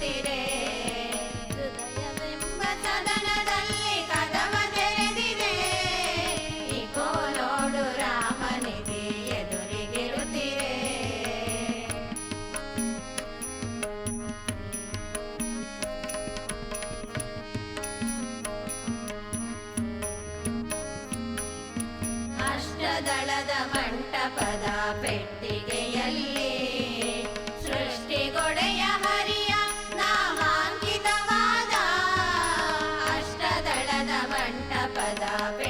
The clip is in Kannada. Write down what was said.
ಕಾಣುತ್ತಿರೆ ಹೃದಯವೆಂಬ ಸದನದಲ್ಲಿ ಕದಮ ತೆರೆದಿದೆ ಈ ನೋಡು ರಾಮನಿಗೆ ಎದುರಿಗಿರುತ್ತಿರೆ ಅಷ್ಟದಳದ ಮಂಟಪದ ಪೆಟ್ಟಿ Lapadabe.